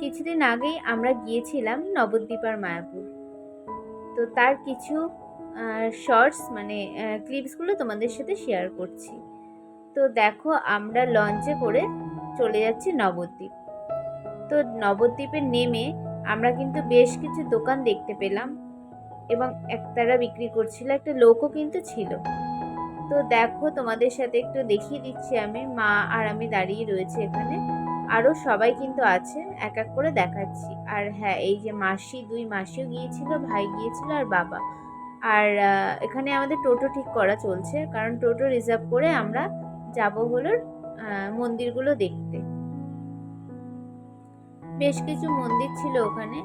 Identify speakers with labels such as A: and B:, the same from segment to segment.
A: কিছুদিন আগেই আমরা গিয়েছিলাম নবদ্বীপ আর মায়াপুর। তো তার কিছু শর্টস মানে ক্লিপসগুলো তোমাদের সাথে শেয়ার করছি। তো দেখো আমরা লঞ্চে করে চলে যাচ্ছি নবদ্বীপ। তো নবদ্বীপে নেমে আমরা কিন্তু বেশ কিছু দোকান দেখতে পেলাম এবং একতারা বিক্রি করছিল, একটা লোকও কিন্তু ছিল। তো দেখো তোমাদের সাথে একটু দেখিয়ে দিচ্ছি আমি, মা আর আমি দাঁড়িয়ে রয়েছে এখানে। আরও সবাই কিন্তু আছে এক এক করে দেখাচ্ছি। আর হ্যাঁ এই যে মাসি, দুই মাসিও গিয়েছিল, ভাই গিয়েছিল আর বাবা। আর এখানে আমাদের টোটো ঠিক করা চলছে, কারণ টোটো রিজার্ভ করে আমরা যাব হলো মন্দিরগুলো দেখতে। বেশ কিছু মন্দির ছিল ওখানে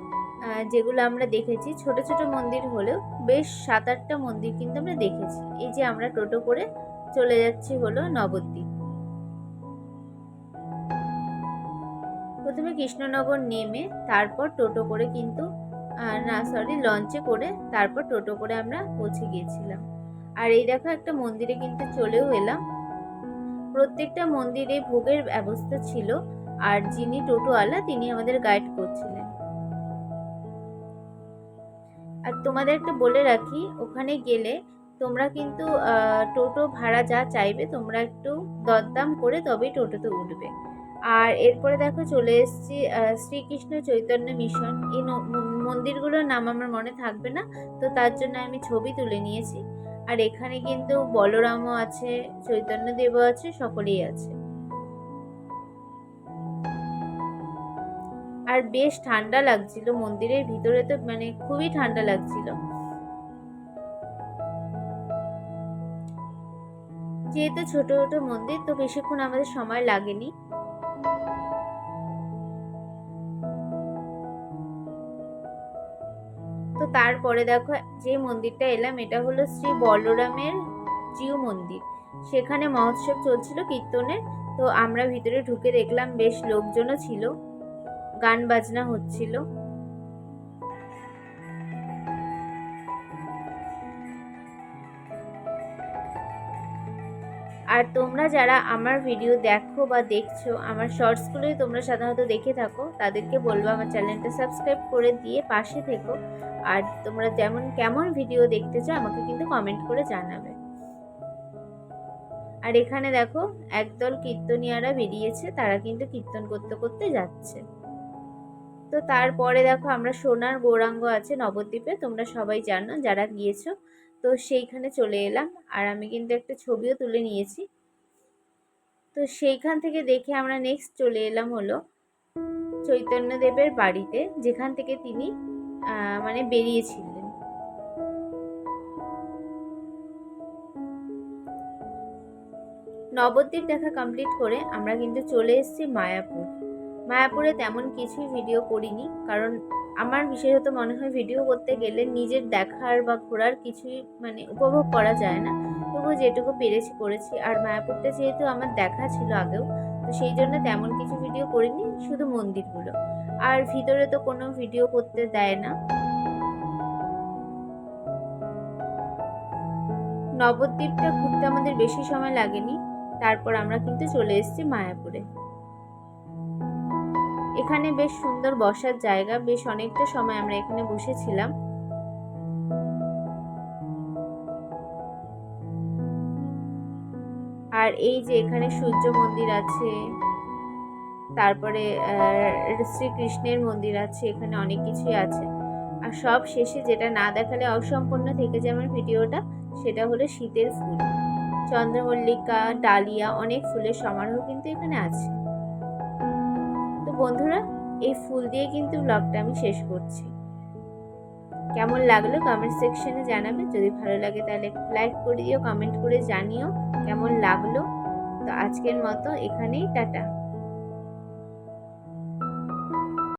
A: যেগুলো আমরা দেখেছি। ছোট ছোট মন্দির হলেও বেশ সাত, আটটা মন্দির কিন্তু আমরা দেখেছি। এই যে আমরা টোটো করে চলে যাচ্ছি হলো নবদ্বীপ। প্রথমে কৃষ্ণনগর নেমে তারপর টোটো করে কিন্তু না সরি লঞ্চে করে তারপর টোটো করে আমরা পৌঁছে গিয়েছিলাম। আর এই দেখো একটা মন্দিরে কিন্তু চলেও এলাম। প্রত্যেকটা মন্দিরে ভোগের ব্যবস্থা ছিল আর যিনি টোটোওয়ালা তিনি আমাদের গাইড করছিলেন। আর তোমাদের একটা বলে রাখি, ওখানে গেলে তোমরা কিন্তু টোটো ভাড়া যা চাইবে তোমরা একটু দরদাম করে তবেই টোটোতে উঠবে। আর এরপরে দেখো চলে এসেছি শ্রীকৃষ্ণ চৈতন্য মিশন এই মন্দিরগুলোর নাম আমার মনে থাকবে না, তো তার জন্য আমি ছবি তুলে নিয়েছি। আর এখানে কিন্তু বলরামও আছে চৈতন্য দেবও আছে, সকলেই আছে। আর বেশ ঠান্ডা লাগছিল মন্দিরের ভিতরে তো মানে খুবই ঠান্ডা লাগছিল। যেহেতু ছোট ছোট মন্দির, তো বেশিক্ষণ আমাদের সময় লাগেনি। তারপরে দেখো যে মন্দিরটা এলাম, এটা হলো শ্রী বলরামের জিউ মন্দির। সেখানে মহোৎসব চলছিল কীর্তনের, তো আমরা ভিতরে ঢুকে দেখলাম বেশ লোকজনও ছিল, গান বাজনা হচ্ছিল। আর তোমরা যারা আমার ভিডিও দেখো বা দেখছ, আমার শর্টসগুলোই তোমরা সাধারণত দেখে থাকো, তাদেরকে বলব আমার চ্যানেলটা সাবস্ক্রাইব করে দিয়ে পাশে থেকো। আর তোমরা যেমন কেমন ভিডিও দেখতে চাও, আমাকে কিন্তু কমেন্ট করে জানাবে। আর এখানে দেখো, একদল কীর্তনিয়ারা বেরিয়েছে, তারা কিন্তু কীর্তন করতে করতে যাচ্ছে। তো তারপরে দেখো, আমরা সোনার গৌরাঙ্গ আছে নবদ্বীপে, তোমরা সবাই জানো, যারা গিয়েছো। তো সেইখানে চলে এলাম, আর আমি কিন্তু একটা ছবিও তুলে নিয়েছি। তো সেইখান থেকে দেখে আমরা নেক্সট চলে এলাম হলো চৈতন্যদেবের বাড়িতে, যেখান থেকে তিনি মানে বেরিয়েছিলেন। নবদ্বীপ দেখা কমপ্লিট করে আমরা কিন্তু চলে এসেছি মায়াপুর। মায়াপুরে তেমন কিছুই ভিডিও করিনি, কারণ আমার বিশেষত মনে হয় ভিডিও করতে গেলে নিজের দেখার বা ঘোরার কিছুই মানে উপভোগ করা যায় না। তবুও যেটুকু পেরেছি করেছি, আর মায়াপুরটা যেহেতু আমার দেখা ছিল আগেও, তো সেই জন্য তেমন কিছু ভিডিও করিনি, শুধু মন্দিরগুলো। আর ভিতরে তো কোনো ভিডিও করতে দেয় না। নবদ্বীপটা ঘুরতে আমাদের বেশি সময় লাগেনি, তারপর আমরা কিন্তু চলে এসেছি মায়াপুরে। এখানে বেশ সুন্দর বসার জায়গা, বেশ অনেকটা সময় আমরা এখানে বসেছিলাম। আর এই যে এখানে সূর্য মন্দির আছে তারপরে শ্রীকৃষ্ণের মন্দির আছে, এখানে অনেক কিছুই আছে। আর সব শেষে যেটা না দেখালে অসম্পূর্ণ থেকে যায় আমার ভিডিওটা, সেটা হলো শীতের ফুল। চন্দ্রমল্লিকা, ডালিয়া, অনেক ফুলের সমারোহ কিন্তু এখানে আছে। তো বন্ধুরা, এই ফুল দিয়ে কিন্তু ব্লগটা আমি শেষ করছি। কেমন লাগল কমেন্ট সেকশনে জানাবে। যদি ভালো লাগে তাহলে লাইক করে দিও কমেন্ট করে জানিও কেমন লাগল। তো আজকের মতো এখানেই, টাটা।